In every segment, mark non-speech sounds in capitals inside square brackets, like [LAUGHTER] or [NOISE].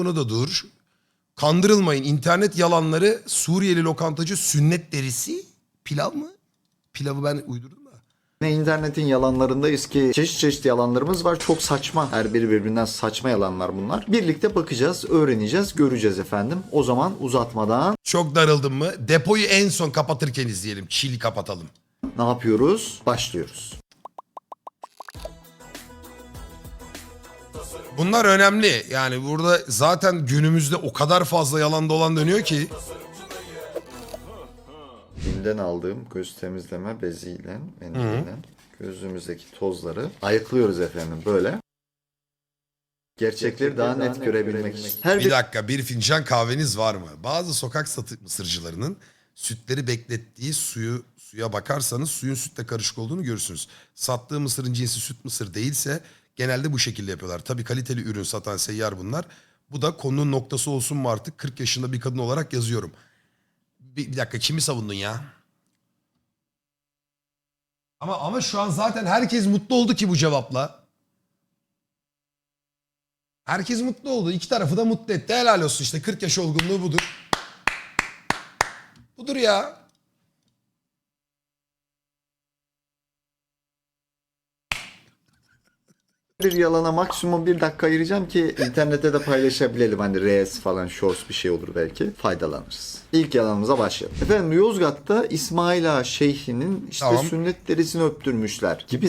Bunu da dur. Kandırılmayın. İnternet yalanları Suriyeli lokantacı sünnet derisi pilav mı? Pilavı ben uydurdum da. Ne internetin yalanlarındayız ki çeşit çeşit yalanlarımız var. Çok saçma. Her biri birbirinden saçma yalanlar bunlar. Birlikte bakacağız, öğreneceğiz, göreceğiz efendim. O zaman uzatmadan Çok darıldım mı? Depoyu en son kapatırken izleyelim. Çili kapatalım. ne yapıyoruz? Başlıyoruz. Bunlar önemli. Yani burada zaten günümüzde o kadar fazla yalan dolan dönüyor ki. Bim'den aldığım göz temizleme beziyle, mendille gözümüzdeki tozları ayıklıyoruz efendim böyle. Gerçekleri daha net görebilmek için. Her Bir dakika bir fincan kahveniz var mı? Bazı sokak satı mısırcılarının sütleri beklettiği suyu suya bakarsanız suyun sütle karışık olduğunu görürsünüz. Sattığı mısırın cinsi süt mısır değilse genelde bu şekilde yapıyorlar. Tabii kaliteli ürün satan seyyar bunlar. Bu da konunun noktası olsun mu artık 40 yaşında bir kadın olarak yazıyorum. Bir, bir dakika kimi savundun ya? Ama ama şu an zaten herkes mutlu oldu ki bu cevapla. Herkes mutlu oldu. İki tarafı da mutlu etti. Helal olsun işte 40 yaş olgunluğu budur. Budur ya. Bir yalana maksimum bir dakika ayıracağım ki internette de paylaşabilelim. Hani Reels falan shorts bir şey olur belki. Faydalanırız. İlk yalanımıza başlayalım. Efendim Yozgat'ta İsmail Ağa Şeyhi'nin işte Tamam. sünnet derisini öptürmüşler gibi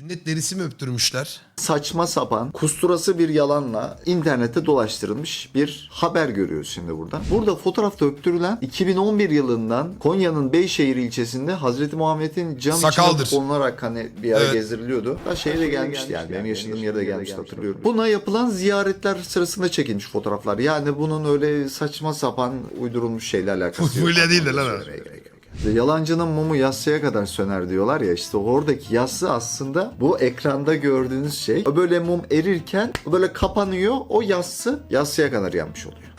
Sünnet derisi mi öptürmüşler? saçma sapan kusturası bir yalanla internette dolaştırılmış bir haber görüyoruz şimdi burada. Burada fotoğrafta öptürülen 2011 yılından Konya'nın Beyşehir ilçesinde Hazreti Muhammed'in cam Sakaldır. içine konularak hani bir ara Evet. gezdiriliyordu. Da şeye de gelmişti yani. Benim yaşadığım yerde gelmişti hatırlıyorum. Buna yapılan ziyaretler sırasında çekilmiş fotoğraflar. Yani bunun öyle saçma sapan uydurulmuş şeylerle alakası yok. Fulya değil de lan o. Söylemeye gerek yok. Yalancının mumu yassıya kadar söner diyorlar ya işte oradaki yassı aslında bu ekranda gördüğünüz şey. O böyle mum erirken böyle kapanıyor o yassı yassıya kadar yanmış oluyor.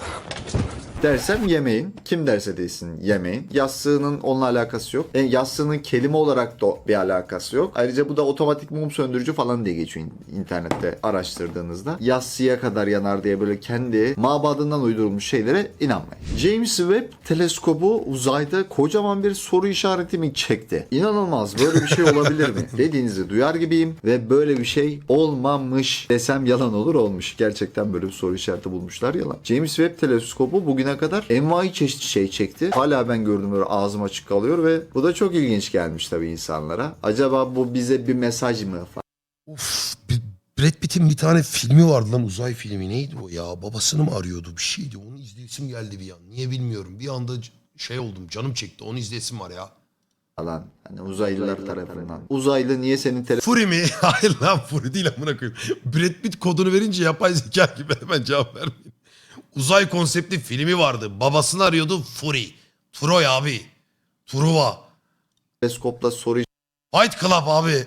Dersem yemeyin. Kim derse desin yemeyin. Yassının onunla alakası yok. Yani yassının kelime olarak da bir alakası yok. Ayrıca bu da otomatik mum söndürücü falan diye geçiyor in- internette araştırdığınızda. Yassıya kadar yanar diye böyle kendi mabadından uydurulmuş şeylere inanmayın. James Webb teleskobu uzayda kocaman bir soru işareti mi çekti? İnanılmaz böyle bir şey olabilir mi? [LAUGHS] Dediğinizi duyar gibiyim ve böyle bir şey olmamış desem yalan olur olmuş. Gerçekten böyle bir soru işareti bulmuşlar yalan. James Webb teleskobu bugüne kadar envai çeşit şey çekti. Hala ben gördüm böyle ağzım açık kalıyor ve bu da çok ilginç gelmiş tabii insanlara. Acaba bu bize bir mesaj mı? Uf, Brad Pitt'in bir tane filmi vardı lan uzay filmi neydi o ya? Babasını mı arıyordu bir şeydi. Onu izleyesim geldi bir an. Niye bilmiyorum. Bir anda şey oldum canım çekti. Onu izleyesim var ya. falan. Hani uzaylılar tarafından. Uzaylı niye senin Fury mi? [LAUGHS] Hayır lan Fury değil amına koyayım. Brad Pitt kodunu verince yapay zeka gibi hemen cevap vermeyin. Uzay konseptli filmi vardı. Babasını arıyordu Fury. Troy abi. Truva. teleskopla soru Fight Club abi.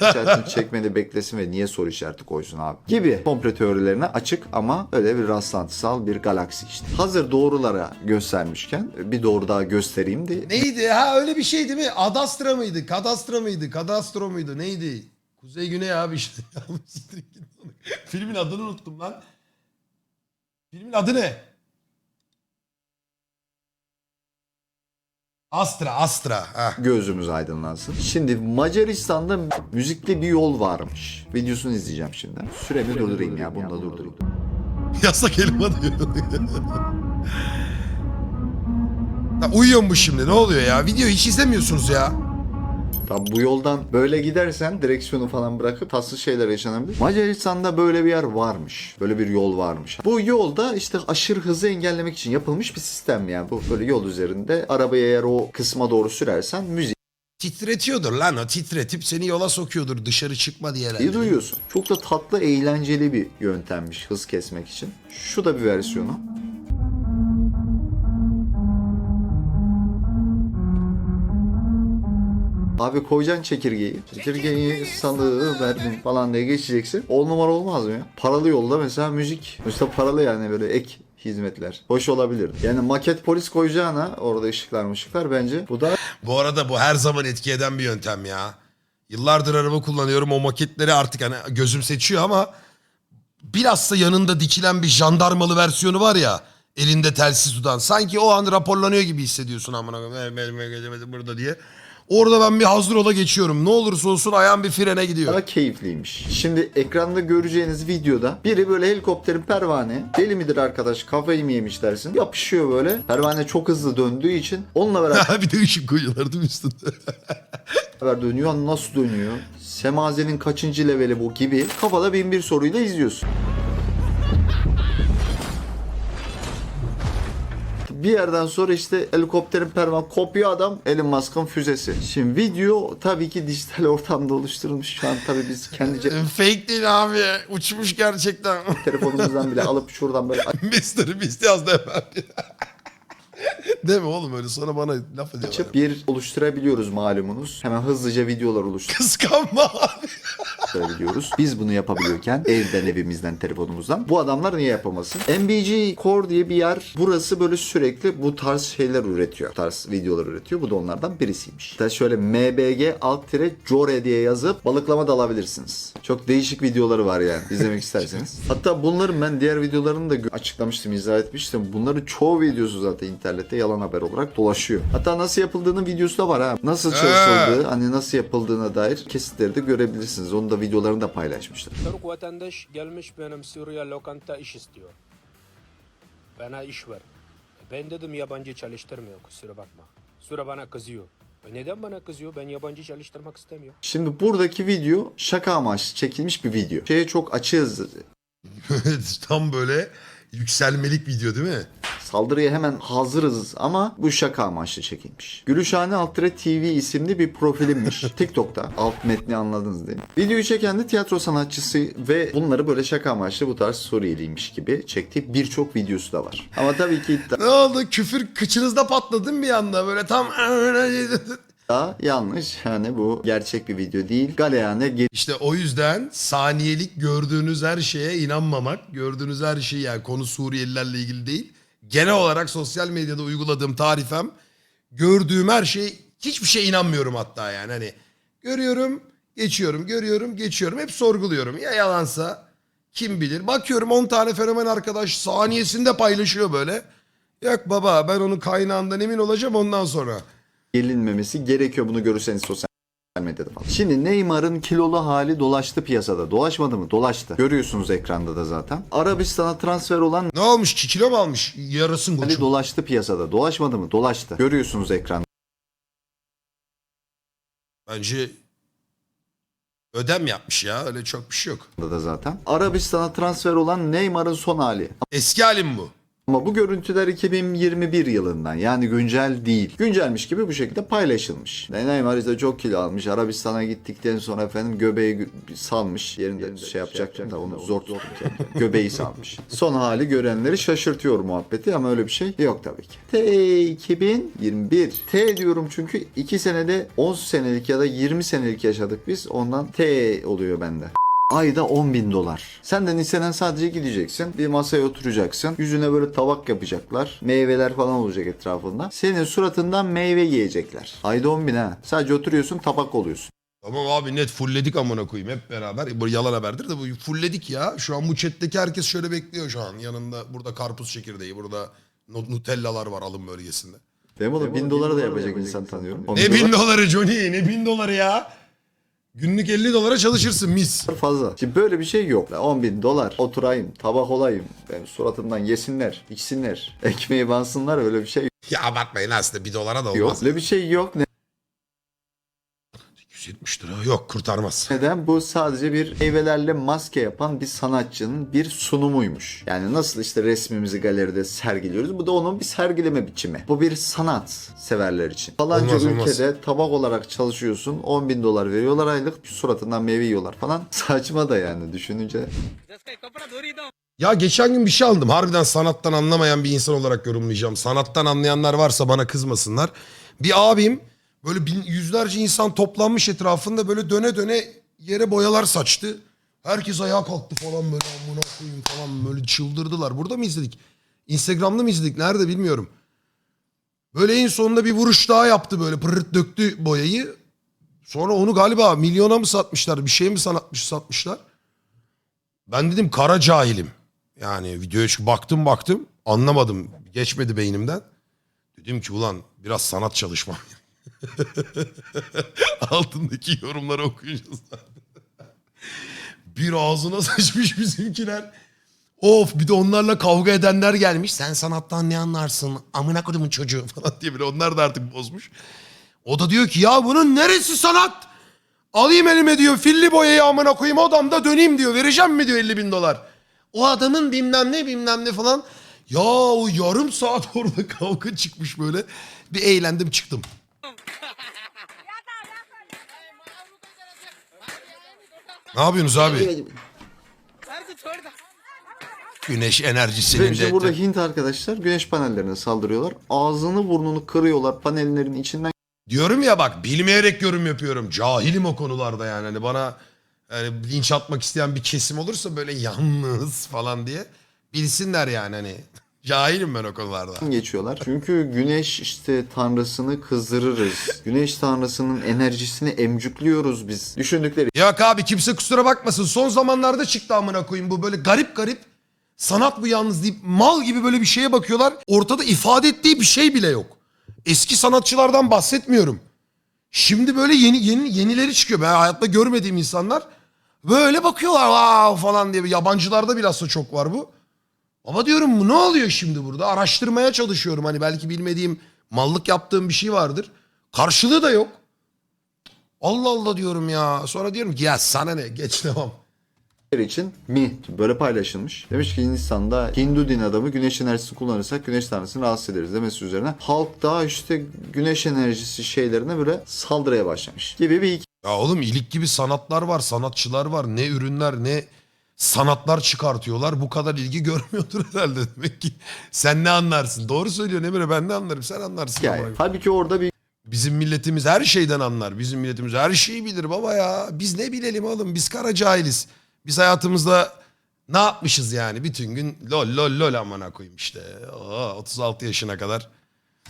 işaretini [LAUGHS] çekmeni beklesin ve niye soru işareti koysun abi gibi komplo teorilerine açık ama öyle bir rastlantısal bir galaksi işte. Hazır doğrulara göstermişken bir doğru daha göstereyim de Neydi? Ha öyle bir şey değil mi? Adastra mıydı? Kadastra mıydı? Kadastro muydu? Neydi? Kuzey Güney abi işte. [LAUGHS] Filmin adını unuttum lan. Filmin adı ne? Astra, Astra. Ha. gözümüz aydınlansın. Şimdi Macaristan'da müzikli bir yol varmış. Videosunu izleyeceğim şimdi. Süremi durdurayım ya bunu da durdurayım. Yasak elma diyor. Ya [LAUGHS] uyuyor mu şimdi? Ne oluyor ya? Video hiç izlemiyorsunuz ya. Tabi bu yoldan böyle gidersen direksiyonu falan bırakıp tatsız şeyler yaşanabilir. Macaristan'da böyle bir yer varmış. Böyle bir yol varmış. Bu yolda işte aşırı hızı engellemek için yapılmış bir sistem yani. Bu böyle yol üzerinde arabayı eğer o kısma doğru sürersen müziği Titretiyordur lan o. Titretip seni yola sokuyordur. Dışarı çıkma diye herhalde. duyuyorsun. Çok da tatlı, eğlenceli bir yöntemmiş hız kesmek için. Şu da bir versiyonu. Abi koyacaksın çekirgeyi. Çekirgeyi salı verdim falan diye geçeceksin. On numara olmaz mı ya? Paralı yolda mesela müzik. İşte paralı yani böyle ek hizmetler. Hoş olabilir. Yani maket polis koyacağına orada ışıklar mışıklar bence bu da Bu arada bu her zaman etki eden bir yöntem ya. Yıllardır araba kullanıyorum o maketleri artık hani gözüm seçiyor ama bilhassa yanında dikilen bir jandarmalı versiyonu var ya elinde telsiz tutan. Sanki o an raporlanıyor gibi hissediyorsun amına koyayım. Benim- benim- burada diye. Orada ben bir hazır ola geçiyorum. Ne olursa olsun ayağım bir frene gidiyor. Daha keyifliymiş. Şimdi ekranda göreceğiniz videoda biri böyle helikopterin pervane deli midir arkadaş kafayı mı yemiş dersin yapışıyor böyle. Pervane çok hızlı döndüğü için onunla beraber [LAUGHS] bir de ışık koyuyorlar değil mi üstünde? [LAUGHS] dönüyor. Nasıl dönüyor? Semazenin kaçıncı leveli bu gibi kafada bin bir soruyla izliyorsun. Bir yerden sonra işte helikopterin pervan kopuyor adam Elon Musk'ın füzesi. Şimdi video tabii ki dijital [LAUGHS] ortamda oluşturulmuş. Şu an tabii biz kendi cep Fake değil abi. Uçmuş gerçekten. telefonumuzdan bile alıp şuradan böyle [LAUGHS] Mr. Beast yazdı hemen. [LAUGHS] Değil mi oğlum öyle sonra bana laf ediyorlar. açıp bir oluşturabiliyoruz malumunuz. Hemen hızlıca videolar Kıskanma abi. oluşturabiliyoruz. Biz bunu yapabiliyorken evden evimizden telefonumuzdan. Bu adamlar niye yapamasın? MBG Core diye bir yer. Burası böyle sürekli bu tarz şeyler üretiyor. Bu tarz videolar üretiyor. Bu da onlardan birisiymiş. Hatta şöyle mbg alt tire core diye yazıp balıklama da alabilirsiniz. Çok değişik videoları var yani izlemek isterseniz. [LAUGHS] Hatta bunların ben diğer videolarını da gö- açıklamıştım, izah etmiştim. Bunların çoğu videosu zaten internette yalan haber olarak dolaşıyor. Hatta nasıl yapıldığının videosu da var ha. Nasıl çalışıldığı, hani nasıl yapıldığına dair kesitleri de görebilirsiniz. Onu da videolarını da paylaşmışlar. Türk vatandaş gelmiş benim Suriye lokanta iş istiyor. Bana iş ver. Ben dedim yabancı çalıştırmıyor kusura bakma. Sonra bana kızıyor. E neden bana kızıyor? Ben yabancı çalıştırmak istemiyorum. Şimdi buradaki video şaka amaçlı çekilmiş bir video. Şeye çok açığız. [LAUGHS] Tam böyle yükselmelik video değil mi? Saldırıya hemen hazırız ama bu şaka amaçlı çekilmiş. Gülüşhane Altıre TV isimli bir profilimmiş. [LAUGHS] TikTok'ta. Alt metni anladınız değil mi? Videoyu çeken de tiyatro sanatçısı ve bunları böyle şaka amaçlı bu tarz Suriyeliymiş gibi çektiği birçok videosu da var. Ama tabii ki Ne oldu? Küfür kıçınızda patladı mı bir anda? Böyle tam... [LAUGHS] iddia yanlış. Yani bu gerçek bir video değil. Galeyane İşte o yüzden saniyelik gördüğünüz her şeye inanmamak, gördüğünüz her şey yani konu Suriyelilerle ilgili değil. Genel olarak sosyal medyada uyguladığım tarifem gördüğüm her şey hiçbir şeye inanmıyorum hatta yani hani görüyorum, geçiyorum, görüyorum, geçiyorum hep sorguluyorum. Ya yalansa kim bilir. Bakıyorum 10 tane fenomen arkadaş saniyesinde paylaşıyor böyle. Yok baba ben onun kaynağından emin olacağım ondan sonra. Gelinmemesi gerekiyor bunu görürseniz sosyal medyada falan. Şimdi Neymar'ın kilolu hali dolaştı piyasada. Dolaşmadı mı? Dolaştı. Görüyorsunuz ekranda da zaten. Arabistan'a transfer olan Ne olmuş? 2 kilo mu almış? Yarasın hali koçum. dolaştı piyasada. Dolaşmadı mı? Dolaştı. Görüyorsunuz ekranda Bence ödem yapmış ya. Öyle çok bir şey yok. da zaten. Arabistan'a transfer olan Neymar'ın son hali. Eski halim bu. Ama bu görüntüler 2021 yılından yani güncel değil. Güncelmiş gibi bu şekilde paylaşılmış. Neymar işte çok kilo almış. Arabistan'a gittikten sonra efendim göbeği gö- salmış. Yerinde şey yapacaktım da onu zor tuttum. Göbeği salmış. Son hali görenleri şaşırtıyor muhabbeti ama öyle bir şey yok tabii ki. T 2021. T diyorum çünkü 2 senede 10 senelik ya da 20 senelik yaşadık biz. Ondan T oluyor bende. Ayda 10 bin dolar. Senden istenen sadece gideceksin. Bir masaya oturacaksın. Yüzüne böyle tabak yapacaklar. Meyveler falan olacak etrafında. Senin suratından meyve yiyecekler. Ayda 10 bin ha. Sadece oturuyorsun tabak oluyorsun. Tamam abi net fullledik amına koyayım hep beraber. Bu yalan haberdir de bu fullledik ya. Şu an bu chatteki herkes şöyle bekliyor şu an. Yanında burada karpuz çekirdeği, burada nu- nutellalar var alım bölgesinde. Değil mi oğlum? Bin dolara da yapacak insan tanıyorum. 10 Ne bin doları Johnny ne bin doları ya. Günlük 50 dolara çalışırsın mis. fazla. Şimdi böyle bir şey yok. 10 bin dolar oturayım, tabak olayım. Benim suratımdan yesinler, içsinler. [LAUGHS] Ekmeği bansınlar öyle bir şey Ya abartmayın aslında bir dolara da yok. olmaz. Öyle bir şey yok. 170 lira yok kurtarmaz. Neden? Bu sadece bir meyvelerle maske yapan bir sanatçının bir sunumuymuş. Yani nasıl işte resmimizi galeride sergiliyoruz. Bu da onun bir sergileme biçimi. Bu bir sanat severler için. Falanca Olmaz, olmaz. ülkede tabak olarak çalışıyorsun. 10 bin dolar veriyorlar aylık. Suratından meyve yiyorlar falan. [LAUGHS] Saçma da yani düşününce. Ya geçen gün bir şey aldım. Harbiden sanattan anlamayan bir insan olarak yorumlayacağım. Sanattan anlayanlar varsa bana kızmasınlar. Bir abim böyle bin, yüzlerce insan toplanmış etrafında böyle döne döne yere boyalar saçtı. Herkes ayağa kalktı falan böyle amına koyayım falan böyle çıldırdılar. Burada mı izledik? Instagram'da mı izledik? Nerede bilmiyorum. Böyle en sonunda bir vuruş daha yaptı böyle pırırt döktü boyayı. Sonra onu galiba milyona mı satmışlar bir şey mi sanatmış satmışlar. Ben dedim kara cahilim. Yani videoya çık- baktım baktım anlamadım. Geçmedi beynimden. Dedim ki ulan biraz sanat çalışmam. [LAUGHS] Altındaki yorumları zaten. bir ağzına sıçmış bizimkiler. Of bir de onlarla kavga edenler gelmiş. Sen sanattan ne anlarsın? Amına kodumun çocuğu [LAUGHS] falan diye bile onlar da artık bozmuş. O da diyor ki ya bunun neresi sanat? Alayım elime diyor filli boyayı amına koyayım odamda döneyim diyor. Vereceğim mi diyor 50 bin dolar. O adamın bilmem ne bilmem ne falan. Ya o yarım saat orada [LAUGHS] kavga çıkmış böyle. Bir eğlendim çıktım. Ne yapıyorsunuz abi? Güneş Ve enerjisinin işte de... burada Hint arkadaşlar güneş panellerine saldırıyorlar. Ağzını burnunu kırıyorlar panellerin içinden Diyorum ya bak bilmeyerek yorum yapıyorum. Cahilim o konularda yani. Hani bana yani linç atmak isteyen bir kesim olursa böyle yalnız falan diye bilsinler yani hani. Cahilim ben o konularda. geçiyorlar. Çünkü güneş işte tanrısını kızdırırız. Güneş tanrısının enerjisini emcükliyoruz biz. Düşündükleri Yok abi kimse kusura bakmasın. Son zamanlarda çıktı amına koyayım bu böyle garip garip. Sanat bu yalnız deyip mal gibi böyle bir şeye bakıyorlar. Ortada ifade ettiği bir şey bile yok. Eski sanatçılardan bahsetmiyorum. Şimdi böyle yeni yeni yenileri çıkıyor. Ben hayatta görmediğim insanlar böyle bakıyorlar wow falan diye. Yabancılarda bilhassa çok var bu. Ama diyorum bu ne oluyor şimdi burada? Araştırmaya çalışıyorum. Hani belki bilmediğim mallık yaptığım bir şey vardır. Karşılığı da yok. Allah Allah diyorum ya. Sonra diyorum ki ya sana ne geç devam. için mi böyle paylaşılmış. Demiş ki Hindistan'da Hindu din adamı güneş enerjisi kullanırsak güneş tanrısını rahatsız ederiz demesi üzerine halk daha işte güneş enerjisi şeylerine böyle saldırıya başlamış gibi bir Ya oğlum ilik gibi sanatlar var, sanatçılar var. Ne ürünler ne sanatlar çıkartıyorlar. Bu kadar ilgi görmüyordur herhalde demek ki. Sen ne anlarsın? Doğru söylüyor Emre ben ne anlarım sen anlarsın. hikaye. ama. Halbuki orada bir Bizim milletimiz her şeyden anlar. Bizim milletimiz her şeyi bilir baba ya. Biz ne bilelim oğlum biz kara cahiliz. Biz hayatımızda ne yapmışız yani bütün gün lol lol lol amına koyayım işte. Oo, 36 yaşına kadar.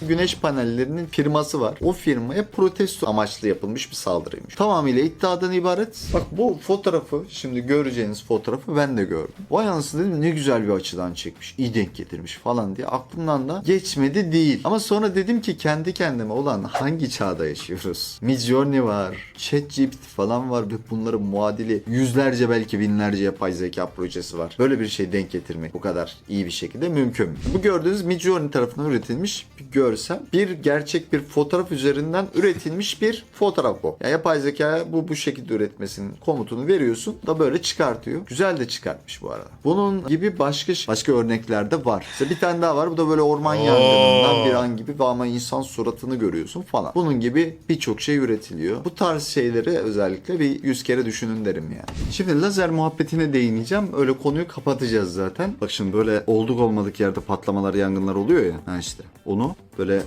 Güneş panellerinin firması var. O firmaya protesto amaçlı yapılmış bir saldırıymış. Tamamıyla iddiadan ibaret. Bak bu fotoğrafı şimdi göreceğiniz fotoğrafı ben de gördüm. Vay anasını dedim ne güzel bir açıdan çekmiş. iyi denk getirmiş falan diye aklımdan da geçmedi değil. Ama sonra dedim ki kendi kendime olan hangi çağda yaşıyoruz? Midjourney var. ChatGPT falan var ve bunların muadili yüzlerce belki binlerce yapay zeka projesi var. Böyle bir şey denk getirmek bu kadar iyi bir şekilde mümkün mü? Bu gördüğünüz Midjourney tarafından üretilmiş bir görsel. Bir gerçek bir fotoğraf üzerinden üretilmiş bir fotoğraf bu. Yani yapay zekaya bu bu şekilde üretmesinin komutunu veriyorsun da böyle çıkartıyor. Güzel de çıkartmış bu arada. Bunun gibi başka başka örnekler de var. İşte bir tane daha var. Bu da böyle orman yangınından bir an gibi ama insan suratını görüyorsun falan. Bunun gibi birçok şey üretiliyor. Bu tarz şeyleri özellikle bir yüz kere düşünün derim yani. Şimdi lazer muhabbetine değineceğim. Öyle konuyu kapatacağız zaten. Bak şimdi böyle olduk olmadık yerde patlamalar, yangınlar oluyor ya. Ha işte. Onu böyle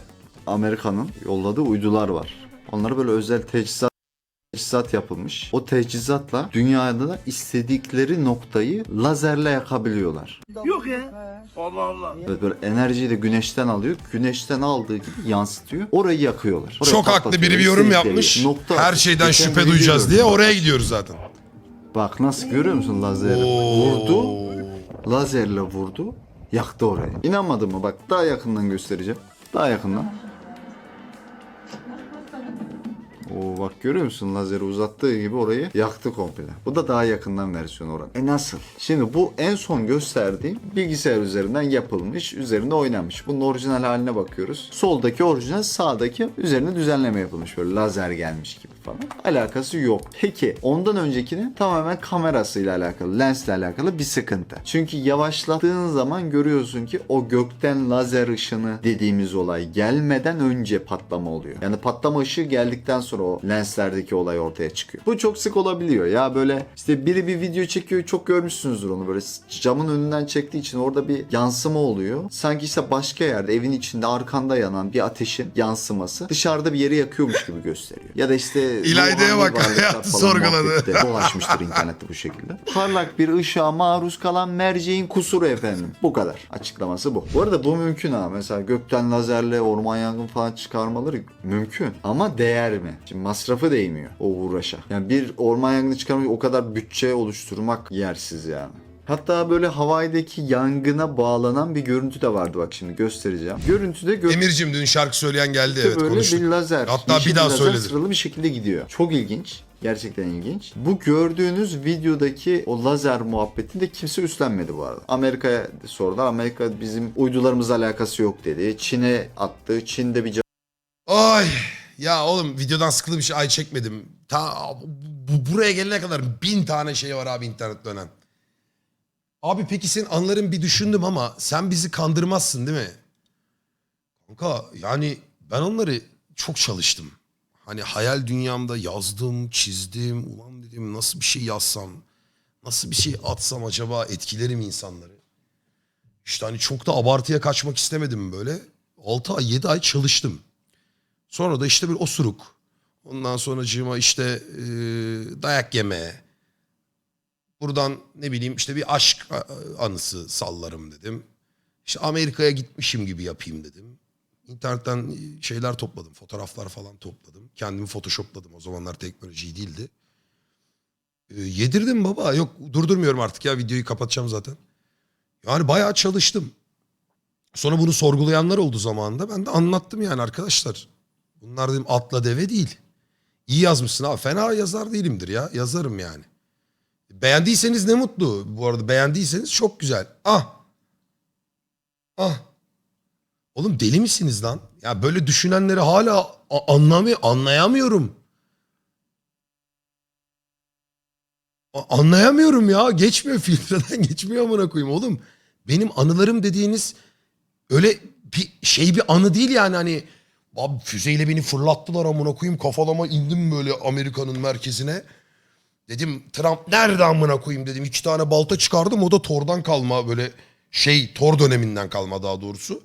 Amerika'nın yolladığı uydular var. Onlara böyle özel teçhizat teçhizat yapılmış. O teçhizatla dünyada da istedikleri noktayı lazerle yakabiliyorlar. Yok ya. Allah Allah. Evet böyle enerjiyi de güneşten alıyor. Güneşten aldığı gibi yansıtıyor. Orayı yakıyorlar. Orayı Çok haklı biri bir yorum yapmış. nokta Her şeyden Geçen şüphe duyacağız diye oraya gidiyoruz zaten. Bak nasıl görüyor musun lazeri? Vurdu. Lazerle vurdu. Yaktı orayı. İnanmadın mı? Bak daha yakından göstereceğim. Daha yakından. Bak görüyor musun lazeri uzattığı gibi orayı yaktı komple. Bu da daha yakından versiyon oranı. E nasıl? Şimdi bu en son gösterdiğim bilgisayar üzerinden yapılmış, üzerinde oynanmış. Bunun orijinal haline bakıyoruz. Soldaki orijinal, sağdaki üzerine düzenleme yapılmış. Böyle lazer gelmiş gibi falan. Alakası yok. Peki ondan öncekinin tamamen kamerasıyla alakalı, lensle alakalı bir sıkıntı. Çünkü yavaşlattığın zaman görüyorsun ki o gökten lazer ışını dediğimiz olay gelmeden önce patlama oluyor. Yani patlama ışığı geldikten sonra o lenslerdeki olay ortaya çıkıyor. Bu çok sık olabiliyor. Ya böyle işte biri bir video çekiyor çok görmüşsünüzdür onu böyle camın önünden çektiği için orada bir yansıma oluyor. Sanki işte başka yerde evin içinde arkanda yanan bir ateşin yansıması dışarıda bir yeri yakıyormuş gibi gösteriyor. Ya da işte İlayda'ya bak, hayatı sorguladı. dolaşmıştır internette bu şekilde. Parlak bir ışığa maruz kalan merceğin kusuru efendim. Bu kadar. Açıklaması bu. Bu arada bu mümkün ha. Mesela gökten lazerle orman yangın falan çıkarmaları mümkün. Ama değer mi? Şimdi masrafı değmiyor o uğraşa. Yani bir orman yangını çıkarmak o kadar bütçe oluşturmak yersiz yani. Hatta böyle Hawaii'deki yangına bağlanan bir görüntü de vardı bak şimdi göstereceğim. Görüntüde gö- Emir'cim dün şarkı söyleyen geldi evet böyle konuştuk. bir lazer. Hatta bir daha söyledi. sıralı bir şekilde gidiyor. Çok ilginç. Gerçekten ilginç. Bu gördüğünüz videodaki o lazer muhabbetini de kimse üstlenmedi bu arada. Amerika'ya sordular. Amerika bizim uydularımızla alakası yok dedi. Çin'e attı. Çin'de bir Ay ya oğlum videodan sıkılı bir şey ay çekmedim. Ta bu, buraya gelene kadar bin tane şey var abi internet dönen. Abi peki senin anların bir düşündüm ama sen bizi kandırmazsın değil mi? Kanka yani ben onları çok çalıştım. Hani hayal dünyamda yazdım, çizdim. Ulan dedim nasıl bir şey yazsam, nasıl bir şey atsam acaba etkilerim insanları. İşte hani çok da abartıya kaçmak istemedim böyle. 6 ay 7 ay çalıştım. Sonra da işte bir osuruk. Ondan sonracığıma işte e, dayak yeme. Buradan ne bileyim işte bir aşk anısı sallarım dedim. İşte Amerika'ya gitmişim gibi yapayım dedim. İnternetten şeyler topladım. Fotoğraflar falan topladım. Kendimi photoshopladım. O zamanlar teknoloji değildi. E, yedirdim baba. Yok durdurmuyorum artık ya videoyu kapatacağım zaten. Yani bayağı çalıştım. Sonra bunu sorgulayanlar oldu zamanında. Ben de anlattım yani arkadaşlar. Bunlar dedim atla deve değil. İyi yazmışsın abi. Fena yazar değilimdir ya. Yazarım yani. Beğendiyseniz ne mutlu. Bu arada beğendiyseniz çok güzel. Ah. Ah. Oğlum deli misiniz lan? Ya böyle düşünenleri hala a- anlamıyor, anlayamıyorum. A- Anlayamıyorum ya. Geçmiyor [LAUGHS] filtreden geçmiyor amına koyayım oğlum. Benim anılarım dediğiniz öyle bir şey bir anı değil yani hani abi füzeyle beni fırlattılar amına koyayım kafalama indim böyle Amerika'nın merkezine. Dedim Trump nerede amına koyayım dedim. iki tane balta çıkardım o da Thor'dan kalma böyle şey Thor döneminden kalma daha doğrusu.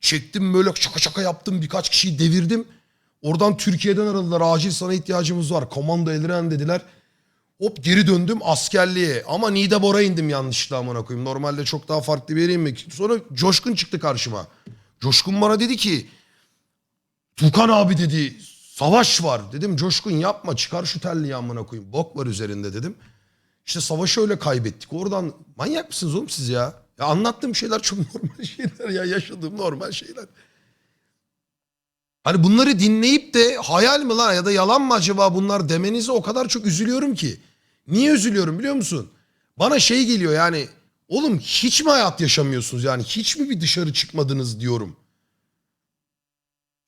Çektim böyle şaka şaka yaptım birkaç kişiyi devirdim. Oradan Türkiye'den aradılar acil sana ihtiyacımız var. Komando Elren dediler. Hop geri döndüm askerliğe. Ama Nide Bor'a indim yanlışlıkla amına koyayım. Normalde çok daha farklı bir yere inmek. Sonra Coşkun çıktı karşıma. Coşkun bana dedi ki Tukan abi dedi savaş var. Dedim Coşkun yapma çıkar şu terliği amına koyayım. Bok var üzerinde dedim. İşte savaşı öyle kaybettik. Oradan manyak mısınız oğlum siz ya? Ya anlattığım şeyler çok [LAUGHS] normal şeyler ya. Yaşadığım normal şeyler. Hani bunları dinleyip de hayal mi lan ya da yalan mı acaba bunlar demenize o kadar çok üzülüyorum ki. Niye üzülüyorum biliyor musun? Bana şey geliyor yani oğlum hiç mi hayat yaşamıyorsunuz yani hiç mi bir dışarı çıkmadınız diyorum.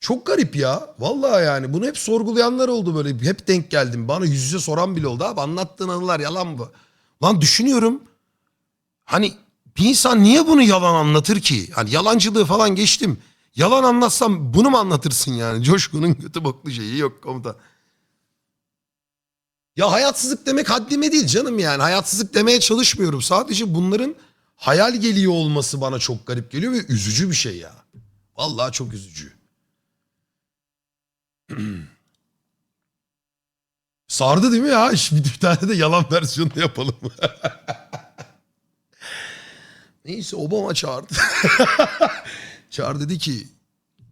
Çok garip ya. Vallahi yani bunu hep sorgulayanlar oldu böyle. Hep denk geldim. Bana yüz yüze soran bile oldu. Abi anlattığın anılar yalan mı? Lan düşünüyorum. Hani bir insan niye bunu yalan anlatır ki? Hani yalancılığı falan geçtim. Yalan anlatsam bunu mu anlatırsın yani? [LAUGHS] Coşkun'un kötü boklu şeyi yok komuta. Ya hayatsızlık demek haddime değil canım yani. Hayatsızlık demeye çalışmıyorum. Sadece bunların hayal geliyor olması bana çok garip geliyor ve üzücü bir şey ya. Vallahi çok üzücü. [CLEARS THROAT] Sardı değil mi ya? Şimdi bir tane de yalan versiyonu yapalım. [LAUGHS] Neyse Obama çağırdı. [LAUGHS] Çağır dedi ki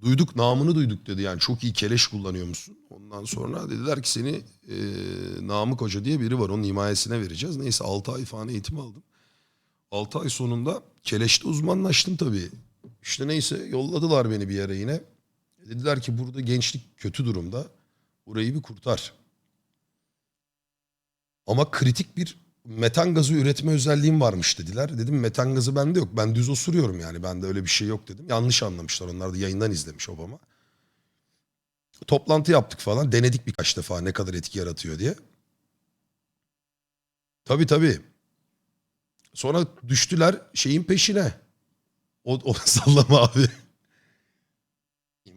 duyduk namını duyduk dedi. Yani çok iyi keleş kullanıyormuşsun. Ondan sonra dediler ki seni e, Namık Hoca diye biri var. Onun himayesine vereceğiz. Neyse 6 ay falan eğitim aldım. 6 ay sonunda keleşte uzmanlaştım tabii. İşte neyse yolladılar beni bir yere yine. Dediler ki burada gençlik kötü durumda. Burayı bir kurtar. Ama kritik bir metan gazı üretme özelliğim varmış dediler. Dedim metan gazı bende yok. Ben düz osuruyorum yani. Bende öyle bir şey yok dedim. Yanlış anlamışlar. Onlar da yayından izlemiş Obama. Toplantı yaptık falan. Denedik birkaç defa ne kadar etki yaratıyor diye. Tabii tabii. Sonra düştüler şeyin peşine. O, o [LAUGHS] sallama abi.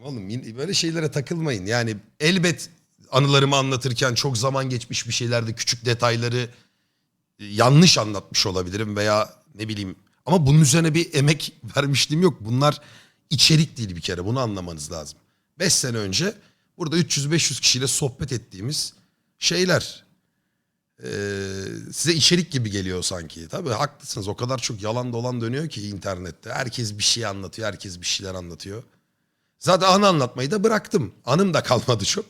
Oğlum böyle şeylere takılmayın. Yani elbet anılarımı anlatırken çok zaman geçmiş bir şeylerde küçük detayları e, yanlış anlatmış olabilirim veya ne bileyim. Ama bunun üzerine bir emek [LAUGHS] vermişliğim yok. Bunlar içerik değil bir kere bunu anlamanız lazım. 5 sene önce burada 300-500 kişiyle sohbet ettiğimiz şeyler. Ee, size içerik gibi geliyor sanki. Tabii haklısınız o kadar çok yalan dolan dönüyor ki internette. Herkes bir şey anlatıyor, herkes bir şeyler anlatıyor. Zaten anı anlatmayı da bıraktım. Anım da kalmadı çok.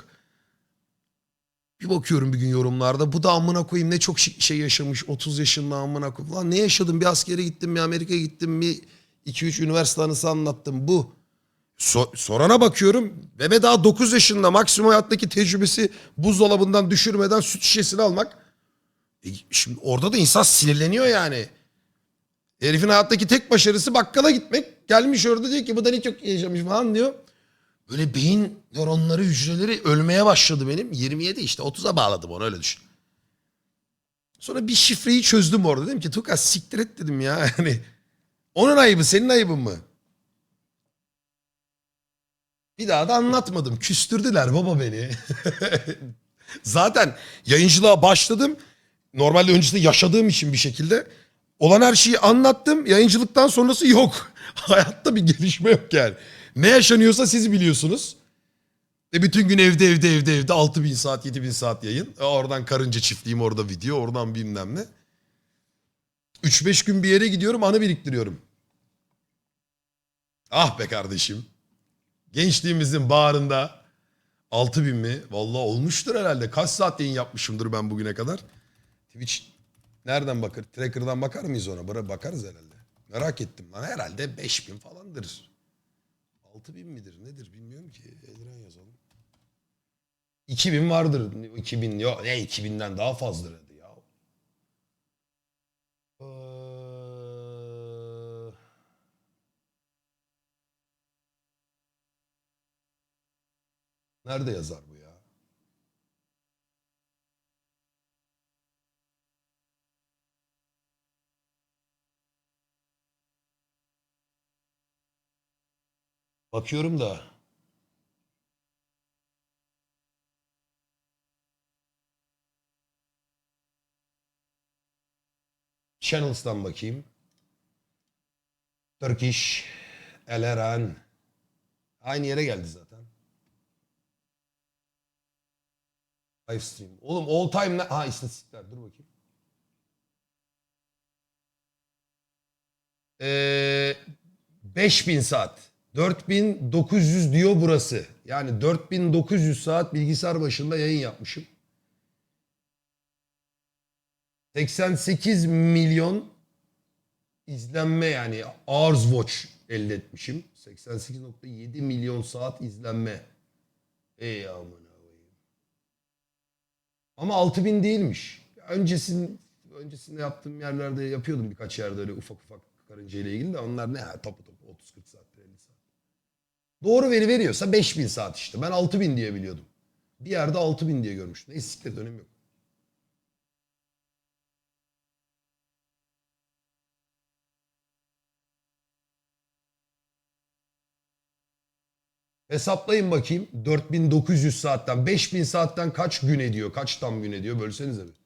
Bir bakıyorum bir gün yorumlarda bu da amına koyayım ne çok şey yaşamış 30 yaşında amına koyayım. Lan ne yaşadım bir askere gittim bir Amerika'ya gittim bir 2-3 üniversite anısı anlattım bu. So- sorana bakıyorum bebe daha 9 yaşında maksimum hayattaki tecrübesi buzdolabından düşürmeden süt şişesini almak. E, şimdi orada da insan sinirleniyor yani. Herifin hayattaki tek başarısı bakkala gitmek. Gelmiş orada diyor ki bu da ne çok yaşamış falan diyor. Böyle beyin nöronları, hücreleri ölmeye başladı benim. 27 işte 30'a bağladım onu öyle düşün. Sonra bir şifreyi çözdüm orada. Dedim ki Tuka siktir et dedim ya. [LAUGHS] Yani onun ayıbı senin ayıbın mı? Bir daha da anlatmadım. Küstürdüler baba beni. [LAUGHS] Zaten yayıncılığa başladım. Normalde öncesinde yaşadığım için bir şekilde. Olan her şeyi anlattım. Yayıncılıktan sonrası yok. [LAUGHS] Hayatta bir gelişme yok yani. Ne yaşanıyorsa siz biliyorsunuz. E bütün gün evde evde evde evde 6000 saat 7000 saat yayın. E oradan karınca çiftliğim orada video oradan bilmem ne. 3-5 gün bir yere gidiyorum anı biriktiriyorum. Ah be kardeşim. Gençliğimizin bağrında 6000 mi? Vallahi olmuştur herhalde. Kaç saat yayın yapmışımdır ben bugüne kadar. Twitch nereden bakar? Tracker'dan bakar mıyız ona? Bana bakarız herhalde. Merak ettim lan. Herhalde 5000 falandır. 6000 midir nedir bilmiyorum ki. Eldiren yazalım. 2000 vardır. 2000 yok. Ne 2000'den daha fazladır hadi ya. Ee, Nerede yazar bu ya? Bakıyorum da. Channels'tan bakayım. Turkish, Eleran. Aynı yere geldi zaten. Live stream. Oğlum all time ne? Ha istatistikler dur bakayım. Ee, 5000 saat. 4900 diyor burası. Yani 4900 saat bilgisayar başında yayın yapmışım. 88 milyon izlenme yani hours watch elde etmişim. 88.7 milyon saat izlenme. Ey aman koyayım. Ama 6000 değilmiş. Öncesin, öncesinde yaptığım yerlerde yapıyordum birkaç yerde öyle ufak ufak karınca ile ilgili de onlar ne ha, topu topu 30-40 saat 50 saat. Doğru veri veriyorsa 5000 saat işte. Ben 6000 diye biliyordum. Bir yerde 6000 diye görmüştüm. Neyse siktir önemi yok. Hesaplayın bakayım 4900 saatten 5000 saatten kaç gün ediyor? Kaç tam gün ediyor? Bölsenize bir.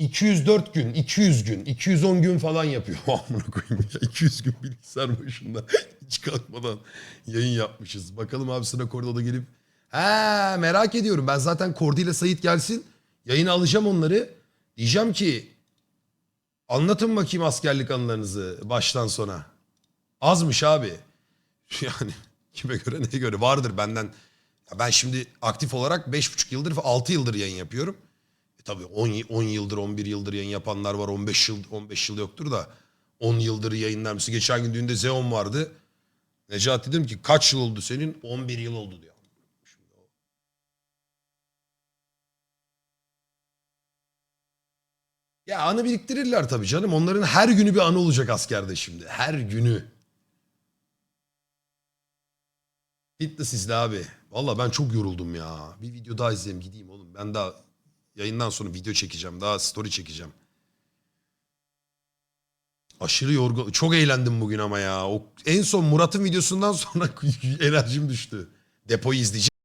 204 gün, 200 gün, 210 gün falan yapıyor. [LAUGHS] Amına koyayım ya. 200 gün bilgisayar başında [LAUGHS] hiç kalkmadan yayın yapmışız. Bakalım abi sıra Kordo'da da gelip. Ha merak ediyorum. Ben zaten Kordi ile Sait gelsin. Yayına alacağım onları. Diyeceğim ki anlatın bakayım askerlik anılarınızı baştan sona. Azmış abi. [LAUGHS] Yani kime göre neye göre vardır benden. Ya ben şimdi aktif olarak 5,5 yıldır 6 yıldır yayın yapıyorum. Tabii 10, y- 10 yıldır 11 yıldır yayın yapanlar var 15 yıl 15 yıl yoktur da 10 yıldır yayınlar mısın? Geçen gün düğünde Zeon vardı. Necati dedim ki kaç yıl oldu senin? 11 yıl oldu diyor. Ya anı biriktirirler tabii canım. Onların her günü bir anı olacak askerde şimdi. Her günü. Fitness izle abi. Valla ben çok yoruldum ya. Bir video daha izleyeyim gideyim oğlum. Ben daha yayından sonra video çekeceğim. Daha story çekeceğim. Aşırı yorgun. Çok eğlendim bugün ama ya. O, en son Murat'ın videosundan sonra [LAUGHS] enerjim düştü. Depoyu izleyeceğim.